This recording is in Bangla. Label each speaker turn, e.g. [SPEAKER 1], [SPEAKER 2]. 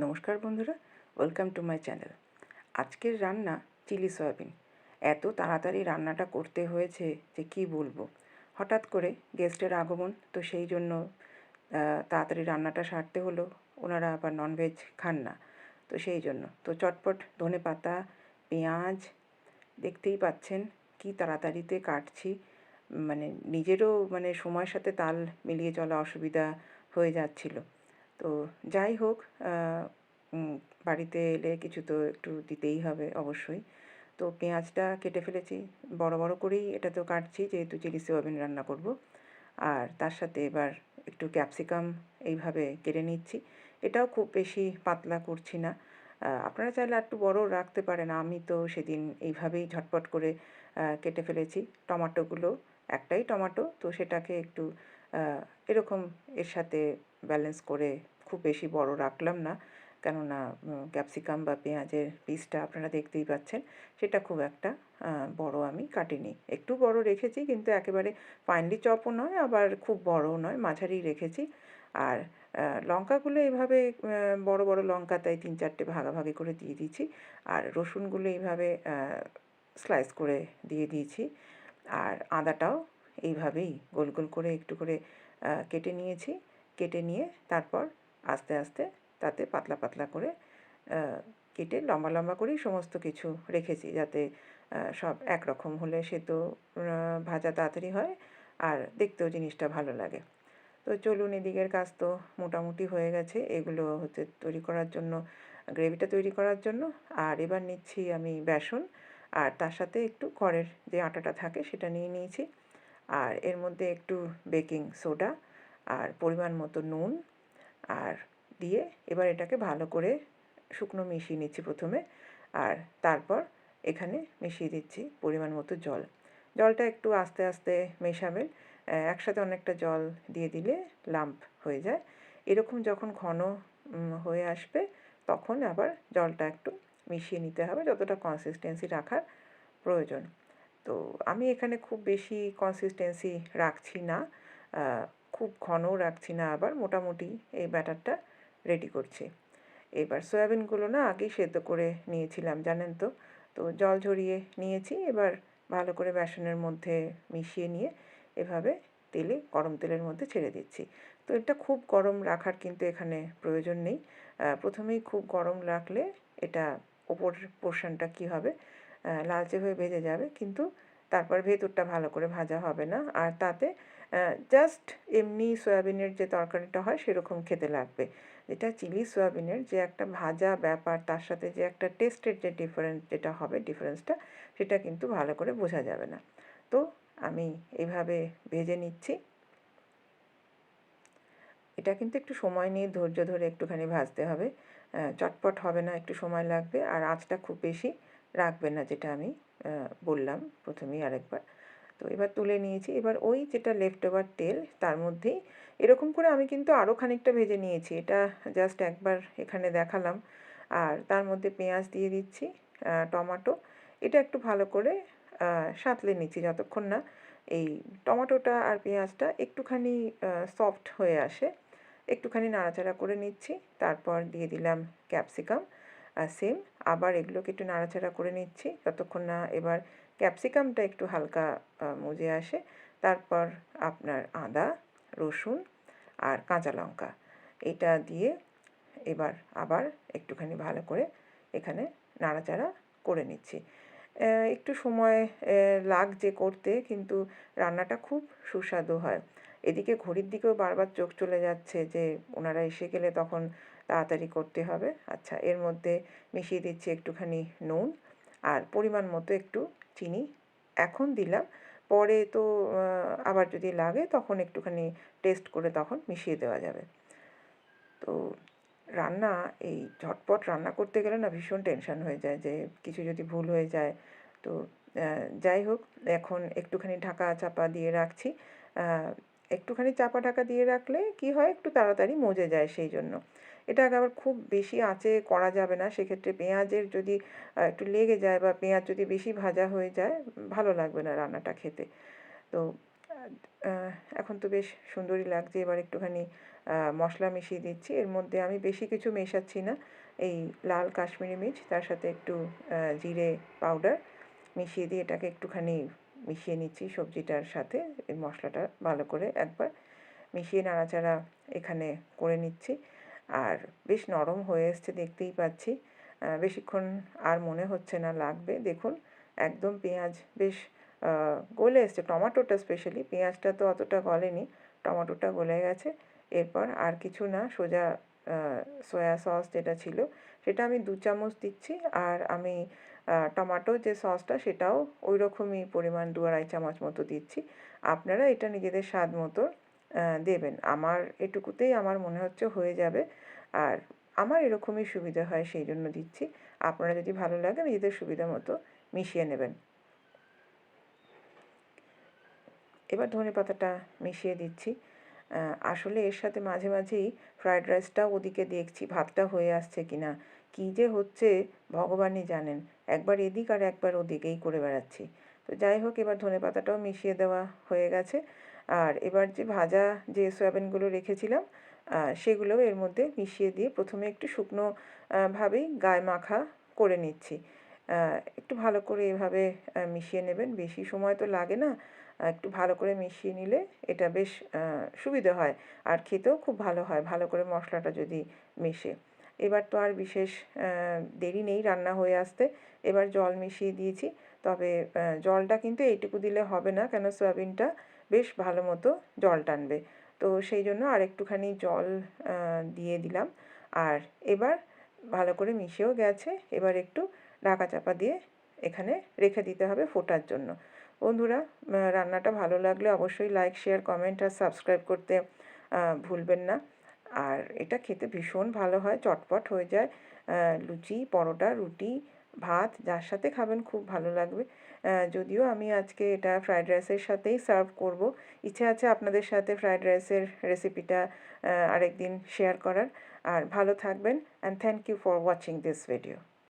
[SPEAKER 1] নমস্কার বন্ধুরা ওয়েলকাম টু মাই চ্যানেল আজকের রান্না চিলি সয়াবিন। এত তাড়াতাড়ি রান্নাটা করতে হয়েছে যে কি বলব? হঠাৎ করে গেস্টের আগমন, তো সেই জন্য তাড়াতাড়ি রান্নাটা সারতে হলো। ওনারা আবার ননভেজ খান না, তো সেই জন্য। তো চটপট ধনে পাতা, পেঁয়াজ, দেখতেই পাচ্ছেন কি তাড়াতাড়িতে কাটছি। মানে নিজেরও মানে সময়ের সাথে তাল মিলিয়ে চলা অসুবিধা হয়ে যাচ্ছিল। তো যাই হোক বাড়িতে এলে কিছু তো একটু দিতেই হবে অবশ্যই। তো পেঁয়াজটা কেটে ফেলেছি, বড় বড় করেই এটা তো কাটছি, যেহেতু চিলি সোয়াবিন রান্না করব। আর তার সাথে এবার একটু ক্যাপসিকাম এইভাবে কেটে নিচ্ছি। এটাও খুব বেশি পাতলা করছি না। আপনারা চাইলে একটু বড় রাখতে পারেন, আমি তো সেদিন এইভাবেই ঝটপট করে কেটে ফেলেছি। টমাটোগুলো, একটাই টমাটো, তো সেটাকে একটু এরকম এর সাথে ব্যালেন্স করে খুব বেশি বড় রাখলাম না। কেননা ক্যাপসিকাম বা পেঁয়াজের পিসটা আপনারা দেখতেই পাচ্ছেন, সেটা খুব একটা বড় আমি কাটিনি। একটু বড় রেখেছি, কিন্তু একেবারে ফাইনলি চপও নয়, আবার খুব বড়ও নয়, মাঝারি রেখেছি। আর লঙ্কাগুলো এইভাবে বড় বড় লঙ্কা তাই তিন চারটে ভাগাভাগি করে দিয়ে দিয়েছি। আর রসুনগুলো এইভাবে স্লাইস করে দিয়ে দিয়েছি। আর আদাটাও এইভাবেই গোল গোল করে একটু করে কেটে নিয়েছি। কেটে নিয়ে তারপর আস্তে আস্তে তাতে পাতলা পাতলা করে কেটে লম্বা লম্বা করেই সমস্ত কিছু রেখেছি যাতে সব একরকম হলে সে তো ভাজা তাড়াতাড়ি হয় আর দেখতেও জিনিসটা ভালো লাগে। তো চলুন এদিকের কাজ তো মোটামুটি হয়ে গেছে। এগুলো হচ্ছে তৈরি করার জন্য, গ্রেভিটা তৈরি করার জন্য। আর এবার নিচ্ছি আমি বেসন। আর তার সাথে একটু খড়ের যে আটাটা থাকে সেটা নিয়ে নিয়েছি। আর এর মধ্যে একটু বেকিং সোডা আর পরিমাণ মতো নুন আর দিয়ে এবার এটাকে ভালো করে শুকনো মিশিয়ে নিচ্ছি প্রথমে। আর তারপর এখানে মিশিয়ে দিচ্ছি পরিমাণ মতো জল। জলটা একটু আস্তে আস্তে মেশাবেন একসাথে অনেকটা জল দিয়ে দিলে লাম্প হয়ে যায়। এরকম যখন ঘন হয়ে আসবে তখন আবার জলটা একটু মিশিয়ে নিতে হবে, যতটা কনসিস্টেন্সি রাখার প্রয়োজন। তো আমি এখানে খুব বেশি কনসিস্টেন্সি রাখছি না খুব ঘনও রাখছি না আবার, মোটামুটি এই ব্যাটারটা রেডি করছি। এবার সয়াবিনগুলো না আগেই সেদ্ধ করে নিয়েছিলাম, জানেন তো? তো জল ঝরিয়ে নিয়েছি, এবার ভালো করে বেসনের মধ্যে মিশিয়ে নিয়ে এভাবে তেলে, গরম তেলের মধ্যে ছেড়ে দিচ্ছি। তো এটা খুব গরম রাখার কিন্তু এখানে প্রয়োজন নেই। প্রথমেই খুব গরম রাখলে এটা ওপর পোর্শনটা কী হবে? লালচে হয়ে ভেজে যাবে, কিন্তু তারপর ভেতরটা ভালো করে ভাজা হবে না। আর তাতে জাস্ট এমনি সয়াবিনের যে তরকারিটা হয় সেরকম খেতে লাগবে। যেটা চিলি সয়াবিনের যে একটা ভাজা ব্যাপার, তার সাথে যে একটা টেস্টের যে ডিফারেন্স যেটা হবে ডিফারেন্সটা সেটা কিন্তু ভালো করে বোঝা যাবে না। তো আমি এইভাবে ভেজে নিচ্ছি। এটা কিন্তু একটু সময় নিয়ে ধৈর্য ধরে একটুখানি ভাজতে হবে। চটপট হবে না, একটু সময় লাগবে। আর আঁচটা খুব বেশি রাখবে না, যেটা আমি বললাম প্রথমেই আরেকবার। তো এবার তুলে নিয়েছি। এবার ওই যেটা লেফট ওভার তেল, তার মধ্যেই এরকম করে আমি কিন্তু আরও খানিকটা ভেজে নিয়েছি। এটা জাস্ট একবার এখানে দেখালাম। আর তার মধ্যে পেঁয়াজ দিয়ে দিচ্ছি টমাটো। এটা একটু ভালো করে সাঁতলে নিচ্ছি যতক্ষণ না এই টমেটোটা আর পেঁয়াজটা একটুখানি সফট হয়ে আসে। একটুখানি নাড়াচাড়া করে নিচ্ছি। তারপর দিয়ে দিলাম ক্যাপসিকাম সেম আবার এগুলোকে একটু নাড়াচাড়া করে নিচ্ছি। যতক্ষণ না এবার ক্যাপসিকামটা একটু হালকা মজে আসে। তারপর আপনার আদা, রসুন আর কাঁচা লঙ্কা। এটা দিয়ে এবার আবার একটুখানি ভালো করে এখানে নাড়াচাড়া করে নিচ্ছি। একটু সময় লাগছে করতে, কিন্তু রান্নাটা খুব সুস্বাদু হয়। এদিকে ঘড়ির দিকেও বারবার চোখ চলে যাচ্ছে যে ওনারা এসে গেলে তখন তাড়াতাড়ি করতে হবে। আচ্ছা এর মধ্যে মিশিয়ে দিচ্ছি একটুখানি নুন আর পরিমাণ মতো একটু চিনি এখন দিলাম। পরে তো আবার যদি লাগে তখন একটুখানি টেস্ট করে তখন মিশিয়ে দেওয়া যাবে। তো রান্না, এই ঝটপট রান্না করতে গেলে না ভীষণ টেনশন হয়ে যায় যে কিছু যদি ভুল হয়ে যায়। তো যাই হোক, এখন একটুখানি ঢাকা চাপা দিয়ে রাখছি। একটুখানি চাপা ঢাকা দিয়ে রাখলে কি হয়? একটু তাড়াতাড়ি মজে যায় সেই জন্য। এটা আবার খুব বেশি আঁচে করা যাবে না। সেক্ষেত্রে পেঁয়াজের যদি একটু লেগে যায় বা পেঁয়াজ যদি বেশি ভাজা হয়ে যায়, ভালো লাগবে না রান্নাটা খেতে। তো এখন তো বেশ সুন্দরই লাগছে। এবার একটুখানি মশলা মিশিয়ে দিচ্ছি। এর মধ্যে আমি বেশি কিছু মেশাচ্ছি না। এই লাল কাশ্মীরি মির্চ, তার সাথে একটু জিরে পাউডার মিশিয়ে দিয়ে এটাকে একটুখানি মিশিয়ে নিচ্ছি সবজিটার সাথে। এই মশলাটা ভালো করে একবার মিশিয়ে নাড়াচাড়া এখানে করে নিচ্ছি। আর বেশ নরম হয়ে এসছে দেখতেই পাচ্ছি। বেশিক্ষণ আর মনে হচ্ছে না লাগবে। দেখুন, একদম পেঁয়াজ বেশ গলে এসছে। টমাটোটা স্পেশালি পেঁয়াজটা তো অতটা গলেনি, টমাটোটা গলে গেছে। এরপর আর কিছু না, সোজা সয়া সস যেটা ছিল, সেটা আমি দু চামচ দিচ্ছি। আর আমি টমাটো যে সসটা সেটাও ওই রকমই পরিমাণ দু আড়াই চামচ মতো দিচ্ছি। আপনারা এটা নিজেদের স্বাদ মতো দেবেন। আমার এটুকুতেই আমার মনে হচ্ছে হয়ে যাবে। আর আমার এরকমই সুবিধা হয় সেই জন্য দিচ্ছি। আপনারা যদি ভালো লাগে নিজেদের সুবিধা মতো মিশিয়ে নেবেন। এবার ধনে পাতাটা মিশিয়ে দিচ্ছি। আসলে এর সাথে মাঝে মাঝেই ফ্রায়েড রাইসটাও ওদিকে দেখছি, ভাতটা হয়ে আসছে কি না কী যে হচ্ছে, ভগবানই জানেন। একবার এদিক আর একবার ওদিকেই করে বেড়াচ্ছি। তো যাই হোক, এবার ধনে পাতাটাও মিশিয়ে দেওয়া হয়ে গেছে। আর এবার যে ভাজা যে সয়াবিনগুলো রেখেছিলাম সেগুলোও এর মধ্যে মিশিয়ে দিয়ে প্রথমে একটু শুকনো ভাবেই গায়ে মাখা করে নিচ্ছি। একটু ভালো করে এভাবে মিশিয়ে নেবেন। বেশি সময় তো লাগে না একটু ভালো করে মিশিয়ে নিলে এটা বেশ সুবিধে হয় আর খেতেও খুব ভালো হয়, ভালো করে মশলাটা যদি মেশে। এবার তো আর বিশেষ দেরি নেই রান্না হয়ে আসতে। এবার জল মিশিয়ে দিয়েছি। তবে জলটা কিন্তু এইটুকু দিলে হবে না, কেন সয়াবিনটা বেশ ভালো মতো জল টানবে। তো সেই জন্য আর একটুখানি জল দিয়ে দিলাম। আর এবার ভালো করে মিশেও গেছে, এবার একটু ঢাকা চাপা দিয়ে এখানে রেখে দিতে হবে ফোটার জন্য। বন্ধুরা রান্নাটা ভালো লাগলে অবশ্যই লাইক, শেয়ার, কমেন্ট আর সাবস্ক্রাইব করতে ভুলবেন না। আর এটা খেতে ভীষণ ভালো হয়, চটপট হয়ে যায় লুচি, পরোটা, রুটি ভাত যার সাথে খাবেন খুব ভালো লাগবে। যদিও আমি আজকে এটা ফ্রায়েড রাইসের সাথেই সার্ভ করব। ইচ্ছে আছে আপনাদের সাথে ফ্রায়েড রাইসের রেসিপিটা আরেকদিন শেয়ার করার। আর ভালো থাকবেন and thank you for watching this video